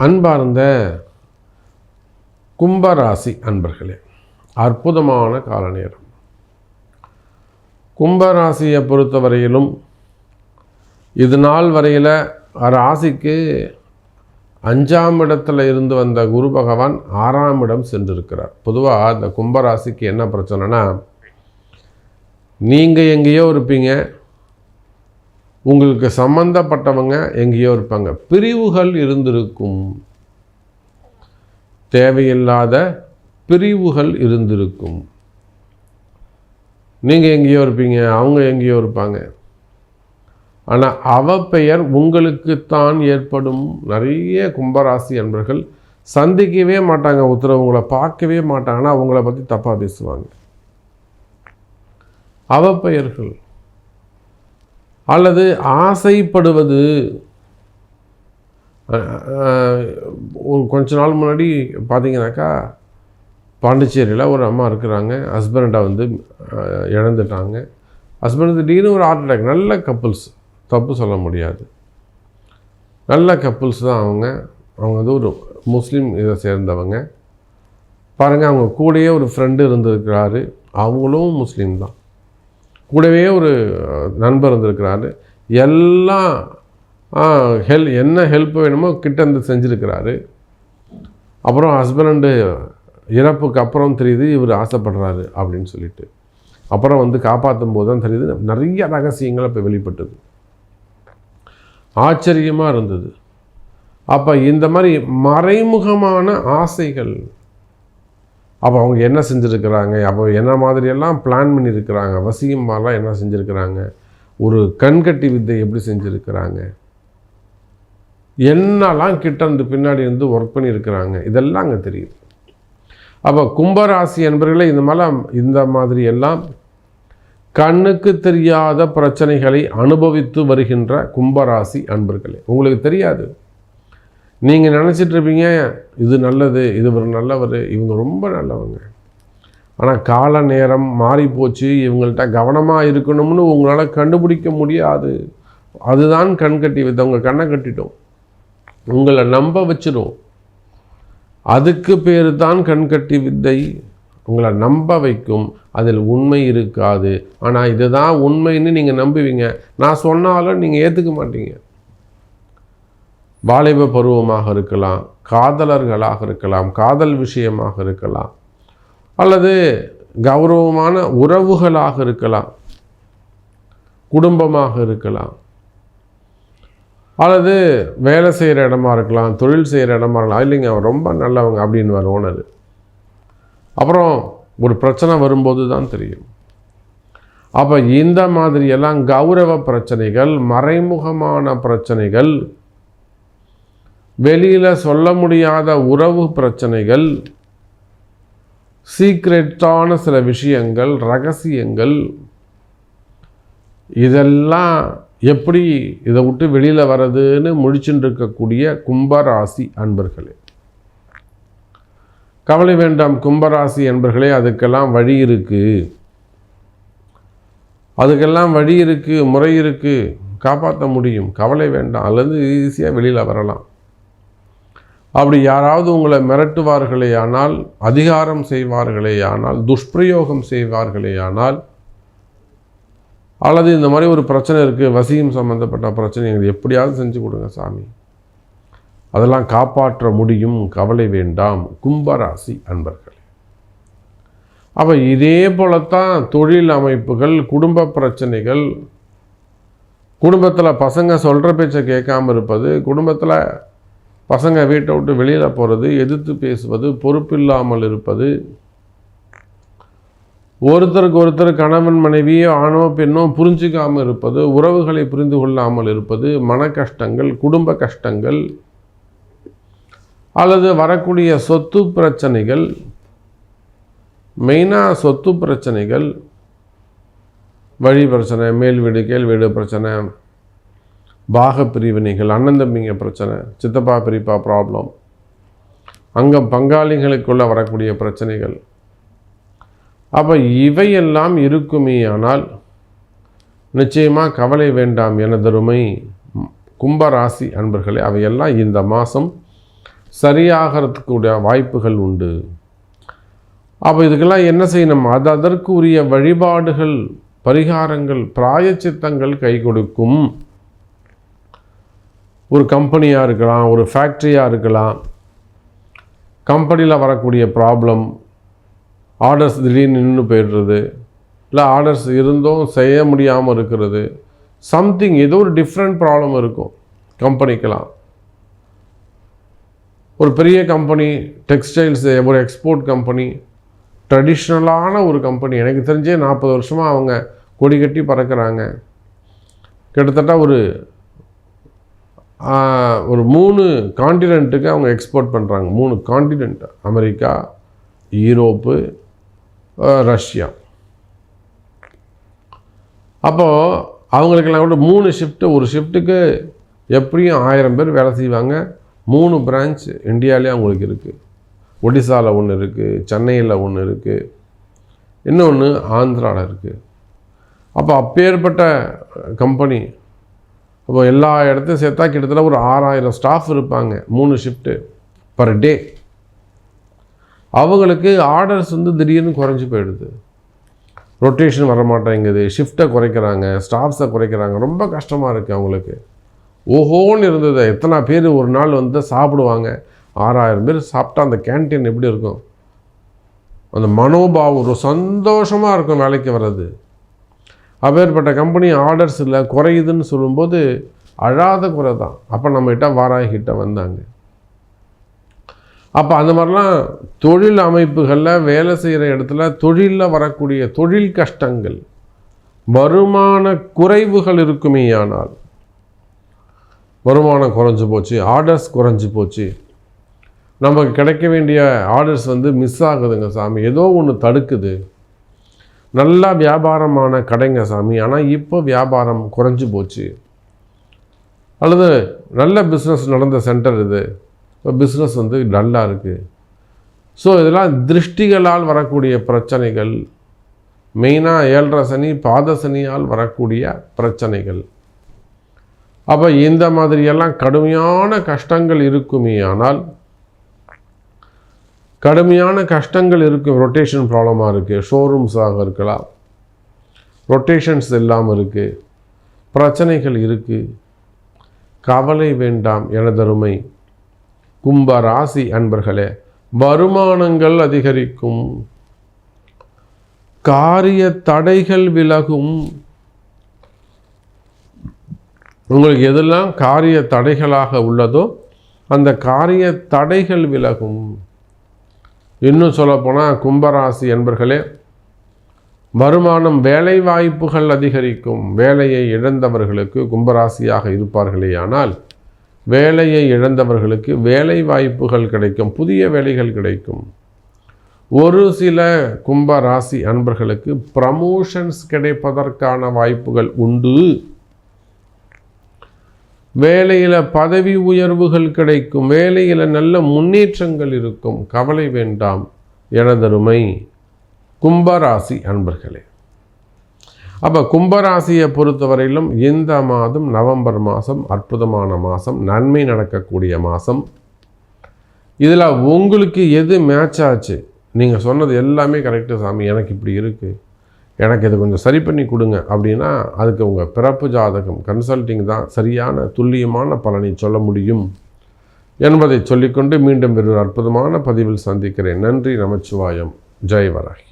அன்பார்ந்த கும்பராசி அன்பர்களே அற்புதமான கால நேரம். கும்பராசியை பொறுத்தவரையிலும் இது நாள் வரையில் ராசிக்கு அஞ்சாம் இடத்துல இருந்து வந்த குரு பகவான் ஆறாம் இடம் சென்றிருக்கிறார். பொதுவாக இந்த கும்பராசிக்கு என்ன பிரச்சனைனா நீங்கள் எங்கேயோ இருப்பீங்க உங்களுக்கு சம்பந்தப்பட்டவங்க எங்கேயோ இருப்பாங்க. பிரிவுகள் இருந்திருக்கும். தேவையில்லாத பிரிவுகள் இருந்திருக்கும். நீங்கள் எங்கேயோ இருப்பீங்க அவங்க எங்கேயோ இருப்பாங்க. ஆனால் அவப்பெயர் உங்களுக்குத்தான் ஏற்படும். நிறைய கும்பராசி அன்பர்கள் சந்திக்கவே மாட்டாங்க ஒருத்தர் உங்களை பார்க்கவே மாட்டாங்கன்னா அவங்கள பற்றி தப்பாக பேசுவாங்க. அவப்பெயர்கள் அல்லது ஆசைப்படுவது. ஒரு கொஞ்ச நாள் முன்னாடி பார்த்தீங்கன்னாக்கா பாண்டிச்சேரியில் ஒரு அம்மா இருக்கிறாங்க. ஹஸ்பண்டை வந்து இழந்துட்டாங்க. ஹஸ்பண்ட் திடீர்னு ஒரு ஹார்ட் அட்டாக் நல்ல கப்புள்ஸ் தப்பு சொல்ல முடியாது. நல்ல கப்புள்ஸ் தான் அவங்க. அவங்க வந்து ஒரு முஸ்லீம் இதை சேர்ந்தவங்க. பாருங்கள் அவங்க கூடயே ஒரு ஃப்ரெண்டு இருந்திருக்கிறாரு. அவங்களும் முஸ்லீம் தான். கூடவே ஒரு நண்பர் இருந்திருக்கிறாரு எல்லாம் ஹெல் என்ன ஹெல்ப் வேணுமோ கிட்ட இருந்து செஞ்சுருக்கிறாரு. அப்புறம் ஹஸ்பண்டு இறப்புக்கு அப்புறம் தெரியுது இவர் ஆசைப்படுறாரு அப்படின்னு சொல்லிட்டு. அப்புறம் வந்து காப்பாற்றும் போது தான் தெரியுது நிறைய ரகசியங்கள் இப்போ வெளிப்பட்டது. ஆச்சரியமாக இருந்தது. அப்போ இந்த மாதிரி மறைமுகமான ஆசைகள் அப்போ அவங்க என்ன செஞ்சுருக்கிறாங்க? அப்போ என்ன மாதிரியெல்லாம் பிளான் பண்ணியிருக்கிறாங்க வசியம்மாலாம் என்ன செஞ்சுருக்கிறாங்க? ஒரு கண்கட்டி வித்தை எப்படி செஞ்சுருக்கிறாங்க? என்னெல்லாம் கிட்ட இருந்து பின்னாடி இருந்து ஒர்க் பண்ணியிருக்கிறாங்க இதெல்லாம் அங்கே தெரியுது. அப்போ கும்பராசி என்பர்களே இந்த மாதிரிலாம் இந்த மாதிரி எல்லாம் கண்ணுக்கு தெரியாத பிரச்சனைகளை அனுபவித்து வருகின்ற கும்பராசி அன்பர்களே உங்களுக்கு தெரியாது. நீங்கள் நினச்சிட்ருப்பீங்க இது நல்லது இது ஒரு நல்லவர் இவங்க ரொம்ப நல்லவங்க. ஆனால் கால நேரம் மாறி போச்சு இவங்கள்ட்ட கவனமாக இருக்கணும்னு உங்களால் கண்டுபிடிக்க முடியாது. அதுதான் கண் கட்டி வித்த உங்கள் கண்ணை கட்டிட்டோம். உங்களை நம்ப வச்சிடும் அதுக்கு பேர் தான் கண்கட்டி வித்தை. உங்களை நம்ப வைக்கும். அதில் உண்மை இருக்காது. ஆனால் இதுதான் உண்மைன்னு நீங்கள் நம்புவீங்க. நான் சொன்னாலும் நீங்கள் ஏற்றுக்க மாட்டீங்க. வாலிப பருவமாக இருக்கலாம் காதலர்களாக இருக்கலாம் காதல் விஷயமாக இருக்கலாம் அல்லது கௌரவமான உறவுகளாக இருக்கலாம் குடும்பமாக இருக்கலாம் அல்லது வேலை செய்கிற இடமா இருக்கலாம் தொழில் செய்கிற இடமா இருக்கலாம். இல்லைங்க அவன் ரொம்ப நல்லவங்க அப்படின்னு வர ஓனர். அப்புறம் ஒரு பிரச்சனை வரும்போது தான் தெரியும். அப்போ இந்த மாதிரியெல்லாம் கௌரவ பிரச்சனைகள் மறைமுகமான பிரச்சனைகள் வெளியில் சொல்ல முடியாத உறவு பிரச்சனைகள் சீக்ரெட்டான சில விஷயங்கள் ரகசியங்கள் இதெல்லாம் எப்படி இதை விட்டு வெளியில் வர்றதுன்னு முழிச்சுட்டு இருக்கக்கூடிய கும்பராசி அன்பர்களே. கவலை வேண்டாம் கும்பராசி அன்பர்களே அதுக்கெல்லாம் வழி இருக்குது அதுக்கெல்லாம் வழி இருக்குது முறை இருக்குது காப்பாற்ற முடியும். கவலை வேண்டாம். அல்லது ஈஸியாக வெளியில் வரலாம். அப்படி யாராவது உங்களை மிரட்டுவார்களே ஆனால் அதிகாரம் செய்வார்களே ஆனால் துஷ்பிரயோகம் செய்வார்களேயானால் அல்லது இந்த மாதிரி ஒரு பிரச்சனை இருக்குது வசியம் சம்மந்தப்பட்ட பிரச்சனை எங்களுக்கு எப்படியாவது செஞ்சு கொடுங்க சாமி. அதெல்லாம் காப்பாற்ற முடியும் கவலை வேண்டாம் கும்பராசி அன்பர்களே. அப்போ இதே போலத்தான் தொழில் அமைப்புகள் குடும்ப பிரச்சனைகள் குடும்பத்தில் பசங்க சொல்கிற பேச்சை கேட்காம இருப்பது குடும்பத்தில் பசங்க வீட்டை விட்டு வெளியில் போகிறது எதிர்த்து பேசுவது பொறுப்பில்லாமல் இருப்பது. ஒருத்தருக்கு ஒருத்தர் கணவன் மனைவியோ ஆணோ பெண்ணோ புரிஞ்சிக்காமல் இருப்பது உறவுகளை புரிந்து கொள்ளாமல் இருப்பது மன கஷ்டங்கள் குடும்ப கஷ்டங்கள் அல்லது வரக்கூடிய சொத்து பிரச்சனைகள் மெயினாக சொத்து பிரச்சனைகள் வழி பிரச்சனை மேல் வீடு கீழ் வீடு பிரச்சனை பாக பிரிவினைகள் அண்ணன் தம்பிங்க பிரச்சனை சித்தப்பா பிரிப்பா ப்ராப்ளம் அங்கே பங்காளிகளுக்குள்ள வரக்கூடிய பிரச்சனைகள். அப்போ இவையெல்லாம் இருக்குமே ஆனால் நிச்சயமாக கவலை வேண்டாம் எனதருமை கும்பராசி அன்பர்களே அவையெல்லாம் இந்த மாதம் சரியாகிறதுக்குடைய வாய்ப்புகள் உண்டு. அப்போ இதுக்கெல்லாம் என்ன செய்யணும்? அது அதற்குரிய வழிபாடுகள் பரிகாரங்கள் பிராயச்சித்தங்கள் கை கொடுக்கும். ஒரு கம்பெனியாக இருக்கலாம் ஒரு ஃபேக்ட்ரியாக இருக்கலாம் கம்பெனியில் வரக்கூடிய ப்ராப்ளம் ஆர்டர்ஸ் திடீர்னு நின்று போயிடுறது இல்லை ஆர்டர்ஸ் இருந்தும் செய்ய முடியாமல் இருக்கிறது சம்திங் ஏதோ ஒரு டிஃப்ரெண்ட் ப்ராப்ளம் இருக்கும் கம்பெனிக்கெலாம் ஒரு பெரிய கம்பெனி டெக்ஸ்டைல்ஸ் ஒரு எக்ஸ்போர்ட் கம்பெனி ட்ரெடிஷ்னலான ஒரு கம்பெனி எனக்கு தெரிஞ்சே நாற்பது வருஷமாக அவங்க கொடி கட்டி பறக்கிறாங்க. கிட்டத்தட்ட ஒரு ஒரு மூணு காண்டினென்ட்டுக்கு அவங்க எக்ஸ்போர்ட் பண்ணுறாங்க மூணு காண்டினென்ட் அமெரிக்கா யூரோப்பு ரஷ்யா. அப்போது அவங்களுக்கெல்லாம் கூட மூணு ஷிஃப்ட்டு ஒரு ஷிஃப்ட்டுக்கு எப்படியும் ஆயிரம் பேர் வேலை செய்வாங்க. மூணு பிரான்ச் இந்தியாவிலே அவங்களுக்கு இருக்குது ஒடிசாவில் ஒன்று இருக்குது சென்னையில் ஒன்று இருக்குது இன்னொன்று ஆந்திராவில் இருக்குது அப்போ அப்பேற்பட்ட கம்பெனி அப்போ எல்லா இடத்தையும் சேர்த்தா கிட்டத்தட்ட ஒரு ஆறாயிரம் ஸ்டாஃப் இருப்பாங்க மூணு ஷிஃப்ட்டு பர் டே அவங்களுக்கு ஆர்டர்ஸ் வந்து திடீர்னு குறைஞ்சி போயிடுது. ரொட்டேஷன் வர மாட்டேங்குது ஷிஃப்ட்டை குறைக்கிறாங்க ஸ்டாஃப்ஸை குறைக்கிறாங்க ரொம்ப கஷ்டமாக இருக்குது அவங்களுக்கு. ஓஹோன்னு இருந்தது எத்தனை பேர் ஒரு நாள் வந்து சாப்பிடுவாங்க. ஆறாயிரம் பேர் சாப்பிட்டா அந்த கேன்டீன் எப்படி இருக்கும்? அந்த மனோபாவம் ஒரு சந்தோஷமாக இருக்கும் வேலைக்கு வர்றது. அப்பேற்பட்ட கம்பெனி ஆர்டர்ஸ் இல்லை குறையுதுன்னு சொல்லும்போது அழாத குறை தான். அப்போ நம்மகிட்ட வாராகிட்ட வந்தாங்க. அப்போ அந்த மாதிரிலாம் தொழில் அமைப்புகளில் வேலை செய்கிற இடத்துல தொழிலில் வரக்கூடிய தொழில் கஷ்டங்கள் வருமான குறைவுகள் இருக்குமே ஆனால் வருமானம் குறைஞ்சி போச்சு ஆர்டர்ஸ் குறைஞ்சி போச்சு. நமக்கு கிடைக்க வேண்டிய ஆர்டர்ஸ் வந்து மிஸ் ஆகுதுங்க சாமி. ஏதோ ஒன்று தடுக்குது. நல்லா வியாபாரமான கடைங்க சாமி. ஆனால் இப்போ வியாபாரம் குறைஞ்சி போச்சு. அல்லது நல்ல பிஸ்னஸ் நடந்த சென்டர் இது. இப்போ பிஸ்னஸ் வந்து டல்லாக இருக்குது ஸோ இதெல்லாம் திருஷ்டிகளால் வரக்கூடிய பிரச்சனைகள். மெயினாக ஏழரை சனி பாத சனியால் வரக்கூடிய பிரச்சனைகள். அப்போ இந்த மாதிரியெல்லாம் கடுமையான கஷ்டங்கள் இருக்குமே ஆனால் கடுமையான கஷ்டங்கள் இருக்கும் ரொட்டேஷன் ப்ராப்ளமாக இருக்குது ஷோரூம்ஸாக இருக்கலாம். ரொட்டேஷன்ஸ் இல்லாமல் இருக்குது பிரச்சனைகள் இருக்குது கவலை வேண்டாம் எனதருமை. கும்ப ராசி அன்பர்களே வருமானங்கள் அதிகரிக்கும். காரிய தடைகள் விலகும். உங்களுக்கு எதெல்லாம் காரிய தடைகளாக உள்ளதோ அந்த காரிய தடைகள் விலகும். இன்னும் சொல்லப்போனால் கும்பராசி என்பர்களே வருமானம் வேலை வாய்ப்புகள் அதிகரிக்கும். வேலையை இழந்தவர்களுக்கு கும்பராசியாக இருப்பார்களே ஆனால் வேலையை இழந்தவர்களுக்கு வேலை வாய்ப்புகள் கிடைக்கும் புதிய வேலைகள் கிடைக்கும். ஒரு சில கும்ப ராசி அன்பர்களுக்கு ப்ரமோஷன்ஸ் கிடைப்பதற்கான வாய்ப்புகள் உண்டு. வேலையில் பதவி உயர்வுகள் கிடைக்கும் வேலையில் நல்ல முன்னேற்றங்கள் இருக்கும். கவலை வேண்டாம் எனதருமை கும்பராசி அன்பர்களே. அப்போ கும்பராசியை பொறுத்தவரையிலும் இந்த மாதம் நவம்பர் மாதம் அற்புதமான மாதம் நன்மை நடக்கக்கூடிய மாதம். இதில் உங்களுக்கு எது மேட்ச் ஆச்சு? நீங்கள் சொன்னது எல்லாமே கரெக்டு சாமி எனக்கு இப்படி இருக்குது எனக்கு இதை கொஞ்சம் சரி பண்ணி கொடுங்க அப்படின்னா அதுக்கு உங்கள் பிறப்பு ஜாதகம் கன்சல்டிங் தான் சரியான துல்லியமான பலனை சொல்ல முடியும். என்பதை சொல்லிக்கொண்டு மீண்டும் ஒரு அற்புதமான பதிவில் சந்திக்கிறேன். நன்றி நமச்சிவாயம். ஜெய் வராகி.